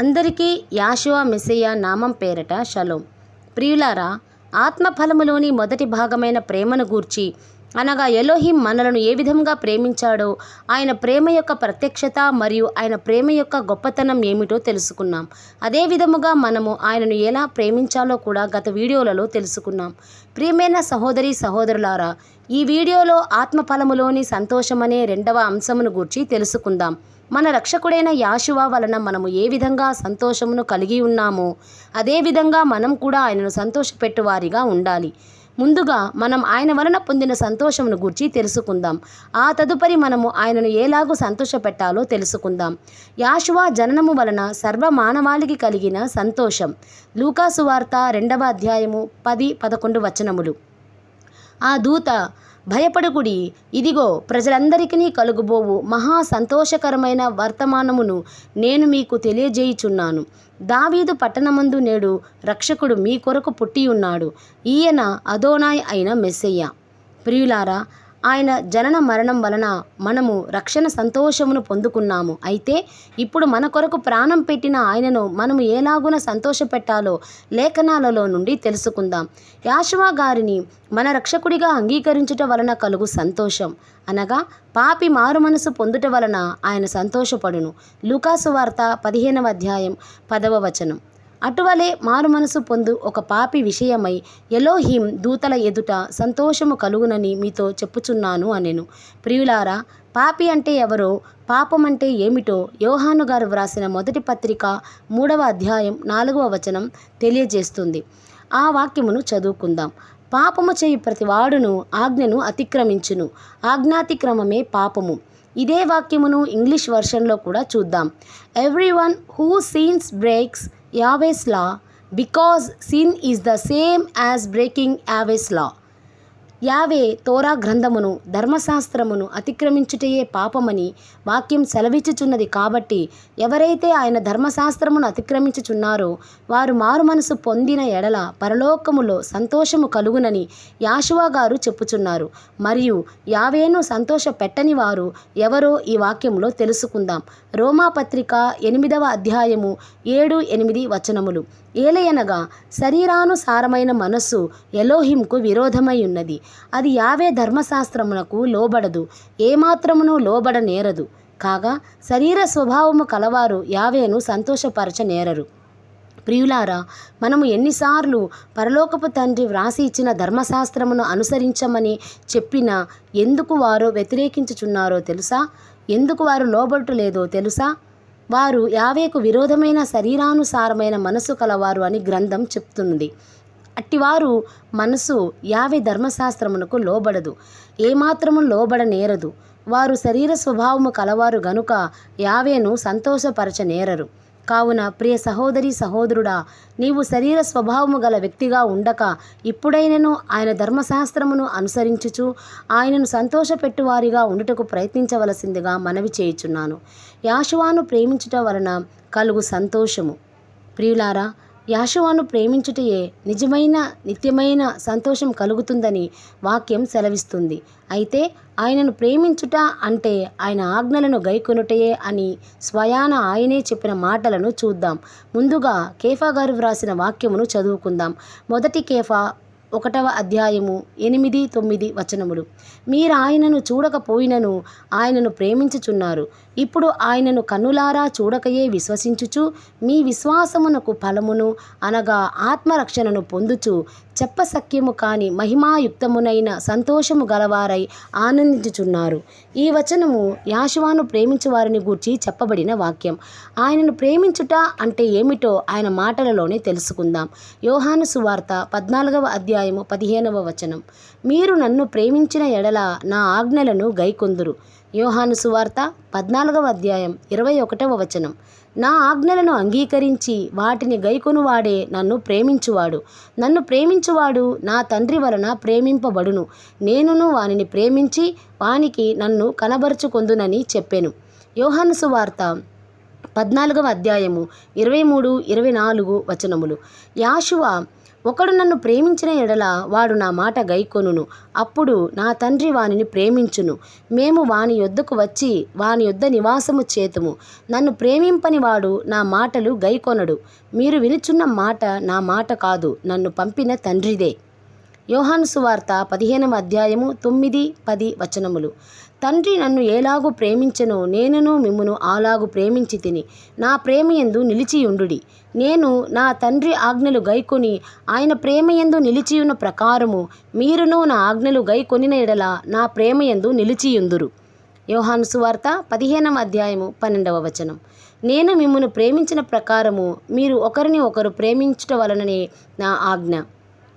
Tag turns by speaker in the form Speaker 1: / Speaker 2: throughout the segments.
Speaker 1: అందరికీ యాశువా మెస్సయ్య నామం పేరట షలోం. ప్రియులారా ఆత్మఫలములోని మొదటి భాగమైన ప్రేమను గూర్చి అనగా ఎలోహిం మనలను ఏ విధంగా ప్రేమించాడో ఆయన ప్రేమ యొక్క ప్రత్యక్షత మరియు ఆయన ప్రేమ యొక్క గొప్పతనం ఏమిటో తెలుసుకున్నాం. అదే విధముగా మనము ఆయనను ఎలా ప్రేమించాలో కూడా గత వీడియోలలో తెలుసుకున్నాం. ప్రియమైన సహోదరి సహోదరులారా ఈ వీడియోలో ఆత్మఫలములోని సంతోషమనే రెండవ అంశమును గూర్చి తెలుసుకుందాం. మన రక్షకుడైన యాశువ వలన మనము ఏ విధంగా సంతోషమును కలిగి ఉన్నామో అదేవిధంగా మనం కూడా ఆయనను సంతోషపెట్టువారిగా ఉండాలి. ముందుగా మనం ఆయన వలన పొందిన సంతోషమును గూర్చి తెలుసుకుందాం. ఆ తదుపరి మనము ఆయనను ఎలాగూ సంతోషపెట్టాలో తెలుసుకుందాం. యాశువా జననము వలన సర్వ మానవాళికి కలిగిన సంతోషం. లూకాసు వార్త రెండవ అధ్యాయము పది పదకొండు వచనములు. ఆ దూత భయపడకుడి. ఇదిగో ప్రజలందరికీ కలుగుబోవు. మహా సంతోషకరమైన వర్తమానమును నేను మీకు తెలియజేయుచున్నాను. దావీదు పట్టణమందు నేడు రక్షకుడు మీ కొరకు పుట్టి ఉన్నాడు. ఈయన అదోనాయ్ అయిన మెస్సయ్య. ప్రియులారా ఆయన జనన మరణం వలన మనము రక్షణ సంతోషమును పొందుకున్నాము. అయితే ఇప్పుడు మన కొరకు ప్రాణం పెట్టిన ఆయనను మనము ఏలాగున సంతోషపెట్టాలో లేఖనాలలో నుండి తెలుసుకుందాం. యాశవా గారిని మన రక్షకుడిగా అంగీకరించుట వలన కలుగు సంతోషం. అనగా పాపి మారు మనసు పొందుట వలన ఆయన సంతోషపడును. లూకాసు వార్త పదిహేనవ అధ్యాయం పదవ వచనం. అటువలే మారు మనసు పొందు ఒక పాపి విషయమై ఎలోహిం దూతల ఎదుట సంతోషము కలుగునని మీతో చెప్పుచున్నాను అనెను. ప్రియులారా పాపి అంటే ఎవరో పాపం అంటే ఏమిటో యోహాను గారు వ్రాసిన మొదటి పత్రిక మూడవ అధ్యాయం నాలుగవ వచనం తెలియజేస్తుంది. ఆ వాక్యమును చదువుకుందాం. పాపము చేయి ప్రతి వాడును ఆజ్ఞను అతిక్రమించును. ఆజ్ఞాతిక్రమమే పాపము. ఇదే వాక్యమును ఇంగ్లీష్ వర్షన్లో కూడా చూద్దాం. Everyone who sins breaks Yahweh's law because sin is the same as breaking Yahweh's law. యావే తోరా గ్రంథమును ధర్మశాస్త్రమును అతిక్రమించుటయే పాపమని వాక్యం సెలవిచ్చుచున్నది కాబట్టి ఎవరైతే ఆయన ధర్మశాస్త్రమును అతిక్రమించుచున్నారో వారు మారు మనసు పొందిన ఎడల పరలోకములో సంతోషము కలుగునని యాశువా గారు చెప్పుచున్నారు. మరియు యావేను సంతోష పెట్టని వారు ఎవరో ఈ వాక్యంలో తెలుసుకుందాం. రోమా పత్రిక ఎనిమిదవ అధ్యాయము ఏడు ఎనిమిది వచనములు. ఏలయనగా శరీరానుసారమైన మనస్సు ఎలోహింకు విరోధమై ఉన్నది అది యావే ధర్మశాస్త్రమునకు లోబడదు ఏమాత్రమును లోబడ నేరదు కాగా శరీర స్వభావము కలవారు యావేను సంతోషపరచ నేరరు ప్రియులారా మనము ఎన్నిసార్లు పరలోకపు తండ్రి వ్రాసి ఇచ్చిన ధర్మశాస్త్రమును అనుసరించమని చెప్పినా ఎందుకు వారు వ్యతిరేకించుచున్నారో తెలుసా? ఎందుకు వారు లోబడటలేదో తెలుసా? వారు యావేకు విరోధమైన శరీరానుసారమైన మనసు కలవారు అని గ్రంథం చెప్తున్నది అట్టివారు మనసు యావే ధర్మశాస్త్రమునకు లోబడదు. ఏమాత్రము లోబడ నేరదు వారు శరీర స్వభావము కలవారు గనుక యావేను సంతోషపరచ నేరరు కావున ప్రియ సహోదరి సహోదరుడా నీవు శరీర స్వభావము గల వ్యక్తిగా ఉండక ఇప్పుడైనను ఆయన ధర్మశాస్త్రమును అనుసరించుచు ఆయనను సంతోషపెట్టువారిగా ఉండుటకు ప్రయత్నించవలసిందిగా మనవి చేయుచున్నాను. యాశువాను ప్రేమించుట వలన కలుగు సంతోషము. ప్రియులారా యాశువాను ప్రేమించుటయే నిజమైన నిత్యమైన సంతోషం కలుగుతుందని వాక్యం సెలవిస్తుంది. అయితే ఆయనను ప్రేమించుట అంటే ఆయన ఆజ్ఞలను గైకొనుటయే అని స్వయాన ఆయనే చెప్పిన మాటలను చూద్దాం. ముందుగా కేఫా గారు వ్రాసిన వాక్యమును చదువుకుందాం. మొదటి కేఫా ఒకటవ అధ్యాయము ఎనిమిది తొమ్మిది వచనములు. మీరు ఆయనను చూడకపోయినను ఆయనను ప్రేమించుచున్నారు. ఇప్పుడు ఆయనను కన్నులారా చూడకయే విశ్వసించుచు మీ విశ్వాసమునకు ఫలమును అనగా ఆత్మరక్షణను పొందుచు చెప్పసక్యము కాని మహిమాయుక్తమునైన సంతోషము గలవారై ఆనందించుచున్నారు. ఈ వచనము యాశువాను ప్రేమించు వారిని గూర్చి చెప్పబడిన వాక్యం. ఆయనను ప్రేమించుట అంటే ఏమిటో ఆయన మాటలలోనే తెలుసుకుందాం. యోహాను సువార్త పద్నాలుగవ అధ్యాయము పదిహేనవ వచనం. మీరు నన్ను ప్రేమించిన ఎడల నా ఆజ్ఞలను గైకొందురు. యోహాను సువార్త పద్నాలుగవ అధ్యాయం ఇరవై ఒకటవ వచనం. నా ఆజ్ఞలను అంగీకరించి వాటిని గైకొనువాడే నన్ను ప్రేమించువాడు. నన్ను ప్రేమించువాడు నా తండ్రి వలన ప్రేమింపబడును. నేనును వానిని ప్రేమించి వానికి నన్ను కనబరుచుకొందునని చెప్పెను. యోహాను సువార్త పద్నాలుగవ అధ్యాయము ఇరవై మూడు ఇరవై నాలుగు వచనములు. యాశువ ఒకడు నన్ను ప్రేమించిన ఎడల వాడు నా మాట గైకొనును. అప్పుడు నా తండ్రి వానిని ప్రేమించును. మేము వాని యొద్దకు వచ్చి వాని యొద్ద నివాసము చేతుము. నన్ను ప్రేమింపని వాడు నా మాటలు గైకొనడు. మీరు వినుచున్న మాట నా మాట కాదు. నన్ను పంపిన తండ్రిదే. యోహాను సువార్త పదిహేనవ అధ్యాయము తొమ్మిది పది వచనములు. తండ్రి నన్ను ఏలాగు ప్రేమించను నేనును మిమ్మును అలాగు ప్రేమించి తిని నా ప్రేమయందు నిలిచియుండుడి. నేను నా తండ్రి ఆజ్ఞలు గైకొని ఆయన ప్రేమయందు నిలిచియున్న ప్రకారము మీరును నా ఆజ్ఞలు గైకొనిన ఎడల నా ప్రేమయందు నిలిచియుందురు. యోహాను సువార్త పదిహేనవ అధ్యాయము పన్నెండవ వచనం. నేను మిమ్మును ప్రేమించిన ప్రకారము మీరు ఒకరిని ఒకరు ప్రేమించుట వలననే నా ఆజ్ఞ.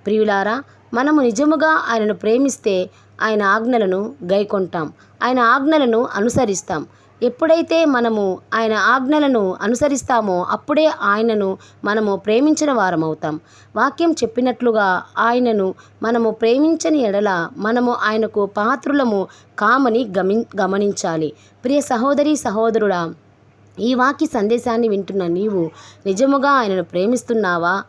Speaker 1: ప్రియులారా మనము నిజముగా ఆయనను ప్రేమిస్తే ఆయన ఆజ్ఞలను గైకొంటాం. ఆయన ఆజ్ఞలను అనుసరిస్తాం. ఎప్పుడైతే మనము ఆయన ఆజ్ఞలను అనుసరిస్తామో అప్పుడే ఆయనను మనము ప్రేమించిన వారమవుతాం. వాక్యం చెప్పినట్లుగా ఆయనను మనము ప్రేమించని ఎడల మనము ఆయనకు పాత్రులము కామని గమి గమనించాలి. ప్రియ సహోదరి సహోదరుడా ఈ వాక్య సందేశాన్ని వింటున్న నీవు నిజముగా ఆయనను ప్రేమిస్తున్నావా?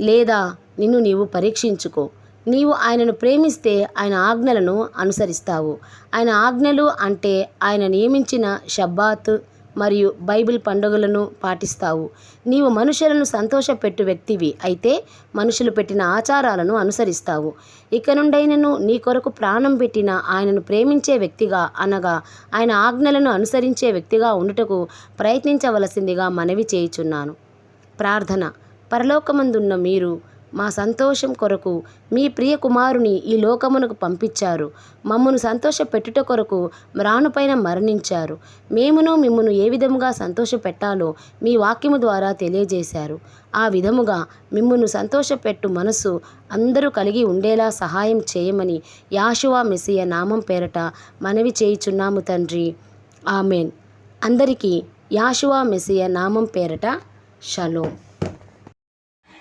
Speaker 1: లేదా నిన్ను నీవు పరీక్షించుకో. నీవు ఆయనను ప్రేమిస్తే ఆయన ఆజ్ఞలను అనుసరిస్తావు. ఆయన ఆజ్ఞలు అంటే ఆయన నియమించిన షబ్బాత్ మరియు బైబిల్ పండుగలను పాటిస్తావు. నీవు మనుషులను సంతోషపెట్టు వ్యక్తివి అయితే మనుషులు పెట్టిన ఆచారాలను అనుసరిస్తావు. ఇక నుండైనను నీ కొరకు ప్రాణం పెట్టిన ఆయనను ప్రేమించే వ్యక్తిగా అనగా ఆయన ఆజ్ఞలను అనుసరించే వ్యక్తిగా ఉండుటకు ప్రయత్నించవలసిందిగా మనవి చేయుచున్నాను. ప్రార్థన. పరలోకమందున్న మీరు మా సంతోషం కొరకు మీ ప్రియ కుమారుని ఈ లోకమునకు పంపించారు. మమ్మను సంతోష పెట్టుట కొరకు మ్రానుపైన మరణించారు. మేమును మిమ్మను ఏ విధముగా సంతోష పెట్టాలో మీ వాక్యము ద్వారా తెలియజేశారు. ఆ విధముగా మిమ్మను సంతోషపెట్టు మనస్సు అందరూ కలిగి ఉండేలా సహాయం చేయమని యాషువా మెస్సియ నామం పేరట మనవి చేయుచున్నాము తండ్రి. ఆమెన్. అందరికీ యాషువా మెస్సియ నామం పేరట shalom.